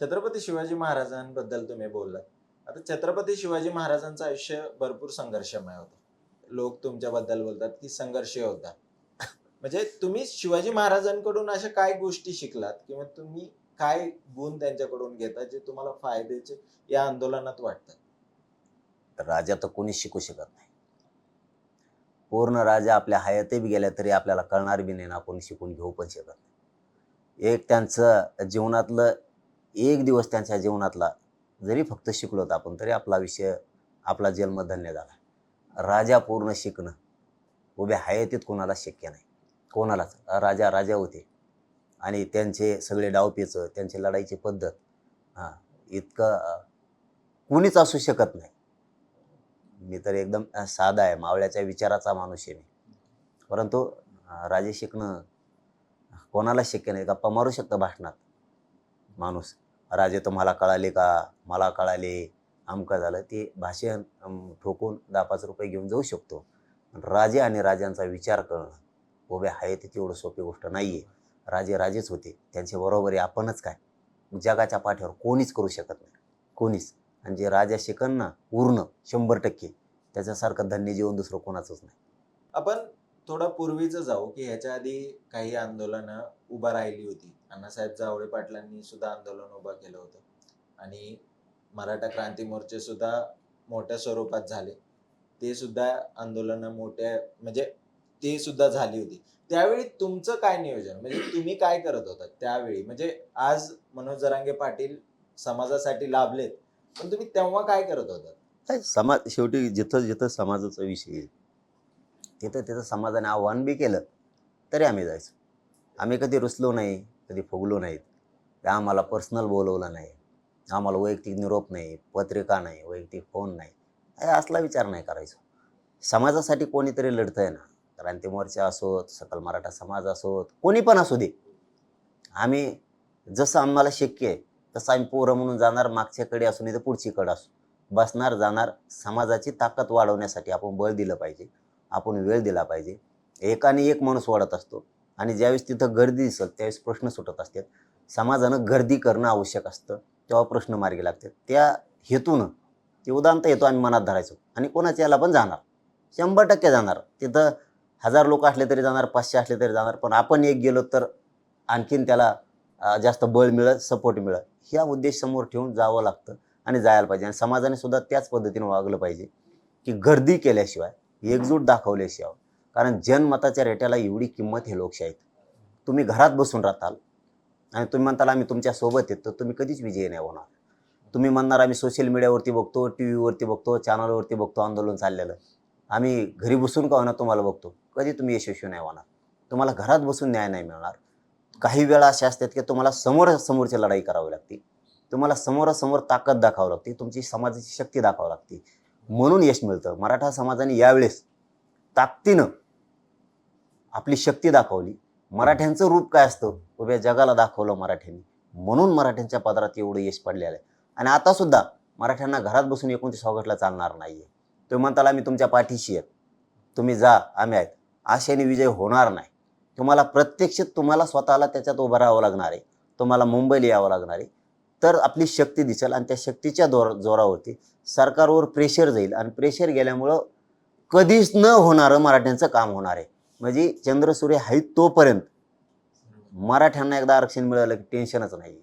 छत्रपती शिवाजी महाराजांबद्दल तुम्ही बोललात. आता छत्रपती शिवाजी महाराजांचं आयुष्य भरपूर संघर्षमय होतं. लोक तुमच्याबद्दल बोलतात की संघर्ष होता म्हणजे तुम्ही शिवाजी महाराजांकडून अशा काय गोष्टी शिकलात किंवा तुम्ही काय गुण त्यांच्याकडून घेता जे तुम्हाला फायद्याचे या आंदोलनात वाटतात? राजा तर कोणी शिकू शकत नाही. पूर्ण राजा आपल्या हयाते बी गेल्या तरी आपल्याला कळणार बी नाही ना आपण शिकून घेऊ पण शकत नाही. एक त्यांचं जीवनातलं एक दिवस त्यांच्या जीवनातला जरी फक्त शिकलो तर आपण तरी आपला विषय आपला जन्म धन्य झाला. राजा पूर्ण शिकणं. उभ्या हयातीत कोणाला शक्य नाही. कोणालाच. राजा राजा होते. आणि त्यांचे सगळे डावपेचं त्यांची लढाईची पद्धत हां इतकं कुणीच कोणीच असू शकत नाही. मी तर एकदम साधा आहे. मावळ्याच्या विचाराचा माणूस आहे मी. परंतु राजे शिकणं कोणाला शक्य नाही. गप्पा मारू शकतं भाषणात माणूस. राजे तुम्हाला कळाले का? मला कळाले. अमकं झालं. ते भाषण ठोकून दहा पाच रुपये घेऊन जाऊ शकतो. पण राजे आणि राजांचा विचार करणं उभे आहे ते तेवढं सोपी गोष्ट नाही आहे राजे राजेच होते. त्यांच्या बरोबरी आपणच काय? जगाच्या पाठीवर कोणीच करू शकत नाही. कोणीच. आणि जे राजा शिकन ना पूर्ण शंभर टक्के. त्याच्यासारखं धन्य जीवन दुसरं कोणाचंच नाही. आपण थोडं पूर्वीचं जाऊ की ह्याच्या आधी काही आंदोलनं उभा राहिली होती. अण्णासाहेब जावळे पाटलांनी सुद्धा आंदोलन उभं केलं होतं. आणि मराठा क्रांती मोर्चे सुद्धा मोठ्या स्वरूपात झाले. ते सुद्धा आंदोलनं मोठ्या म्हणजे ते सुद्धा झाली होती. त्यावेळी तुमचं काय नियोजन? म्हणजे तुम्ही काय करत होता त्यावेळी? म्हणजे आज मनोज जरांगे पाटील समाजासाठी लाभलेत पण तुम्ही तेव्हा काय करत होता? काय समाज शेवटी जिथं जिथं समाजाचा विषय येईल तिथं तिथं समाजाने आव्हान बी केलं तरी आम्ही जायचो. आम्ही कधी रुसलो नाही. कधी फुगलो नाहीत. आम्हाला पर्सनल बोलवलं नाही. आम्हाला वैयक्तिक निरोप नाही पत्रिका नाही वैयक्तिक फोन नाही. हे असला विचार नाही करायचो. समाजासाठी कोणीतरी लढतं आहे ना. क्रांती मोर्चा असोत सकल मराठा समाज असोत कोणी पण असू दे. आम्ही जसं आम्हाला शक्य आहे तसं आम्ही पोरं म्हणून जाणार मागच्याकडे असू नाही तर पुढची असू. बसणार जाणार समाजाची ताकद वाढवण्यासाठी आपण बळ दिलं पाहिजे. आपण वेळ दिला पाहिजे. एकाने एक माणूस वाढत असतो. आणि ज्यावेळेस तिथं गर्दी दिसत त्यावेळेस प्रश्न सुटत असतात. समाजानं गर्दी करणं आवश्यक असतं तेव्हा प्रश्न मार्गी लागतात. त्या हेतूनं ते उदांत येतो आम्ही मनात धरायचो. आणि कोणाच्या याला पण जाणार. शंभर टक्के जाणार. तिथं हजार लोक असले तरी जाणार पाचशे असले तरी जाणार पण आपण एक गेलो तर आणखीन त्याला जास्त बळ मिळत सपोर्ट मिळत ह्या उद्देश समोर ठेवून जावं लागतं आणि जायला पाहिजे. आणि समाजाने सुद्धा त्याच पद्धतीने वागलं पाहिजे की गर्दी केल्याशिवाय एकजूट दाखवल्याशिवाय कारण जनमताच्या रेट्याला एवढी किंमत हे लोकशाहीत. तुम्ही घरात बसून राहताल आणि तुम्ही म्हणताल आम्ही तुमच्यासोबत येतो तुम्ही कधीच विजयी नाही होणार. तुम्ही म्हणणार आम्ही सोशल मीडियावरती बघतो टी व्हीवरती बघतो चॅनलवरती बघतो आंदोलन चाललेलं. आम्ही घरी बसून का होणार तुम्हाला बघतो? कधी तुम्ही यशस्वी नाही होणार. तुम्हाला घरात बसून न्याय नाही मिळणार. काही वेळा अशा असतात की तुम्हाला समोरासमोरची लढाई करावी लागते. तुम्हाला समोरासमोर ताकद दाखवावी लागते. तुमची समाजाची शक्ती दाखवावी लागते. म्हणून यश मिळतं. मराठा समाजाने यावेळेस ताकदीनं आपली शक्ती दाखवली. मराठ्यांचं रूप काय असतं? उभ्या जगाला दाखवलं मराठ्यांनी. म्हणून मराठ्यांच्या पदरात एवढं यश पडलेलं आहे. आणि आता सुद्धा मराठ्यांना घरात बसून एकोणतीस ऑगस्टला चालणार नाही आहे तुम्ही म्हणताल आम्ही तुमच्या पाठीशी आहेत तुम्ही जा आम्ही आहेत. आशेने विजय होणार नाही. तुम्हाला प्रत्यक्ष तुम्हाला स्वतःला त्याच्यात उभं राहावं लागणार आहे. तुम्हाला मुंबईला यावं लागणार आहे. तर आपली शक्ती दिसेल आणि त्या शक्तीच्या दोर जोरावरती सरकारवर प्रेशर जाईल. आणि प्रेशर गेल्यामुळं कधीच न होणारं मराठ्यांचं काम होणार आहे. म्हणजे चंद्रसूर्य आहे तोपर्यंत मराठ्यांना एकदा आरक्षण मिळालं की टेन्शनच नाही.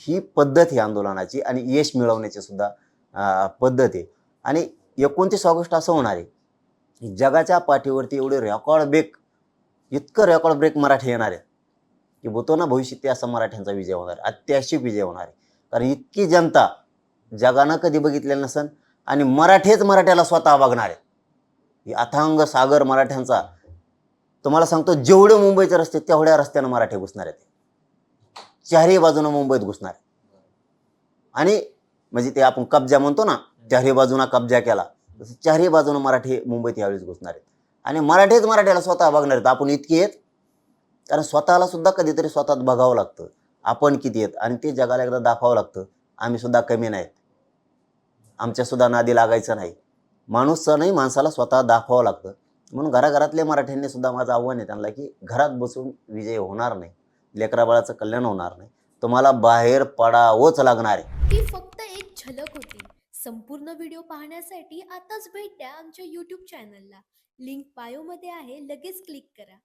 ही पद्धत ही आंदोलनाची आणि यश मिळवण्याची सुद्धा पद्धत आहे. आणि एकोणतीस ऑगस्ट असं होणार आहे. की जगाच्या पाठीवरती एवढे रेकॉर्ड ब्रेक इतकं रेकॉर्ड ब्रेक मराठी येणार आहे. की बोतो ना भविष्यात ते असं मराठ्यांचा विजय होणार आहे. अत्याशिक विजय होणार आहे. कारण इतकी जनता जगानं कधी बघितलेलं नसन आणि मराठीच मराठ्याला स्वतः बघणार आहे. अथांग सागर मराठ्यांचा तुम्हाला सांगतो जेवढे मुंबईचे रस्ते तेवढ्या रस्त्यानं मराठी घुसणार आहेत. चारही बाजूनं मुंबईत घुसणार आहे आणि म्हणजे ते आपण कब्जा म्हणतो ना चारही बाजूना कब्जा केला तसं चारही बाजूनं मराठी मुंबईत यावेळेस घुसणार आहेत. आणि मराठीच मराठ्याला स्वतः बघणार आहेत. आपण इतकी आहेत कारण स्वतःला सुद्धा कधीतरी स्वतःत बघावं लागतं. आपण किती आहेत आणि ते जगाला एकदा दाखवावं लागतं. आम्ही सुद्धा कमी नाहीत. आमच्या सुद्धा नादी लागायचं नाही. माणूस नाही माणसाला स्वतः दाखवावं लागतं. म्हणून घराघरातल्या मराठ्यांनी सुद्धा माझं आव्हान आहे त्यांना की घरात बसून विजय होणार नाही लेकराबाळाचं कल्याण होणार नाही तुम्हाला बाहेर पडावंच लागणार आहे. ती फक्त एक झलक होती. संपूर्ण व्हिडिओ पाहण्यासाठी आताच भेट द्या आमच्या यूट्यूब चॅनलला लिंक बायोमध्ये आहे लगेच क्लिक करा.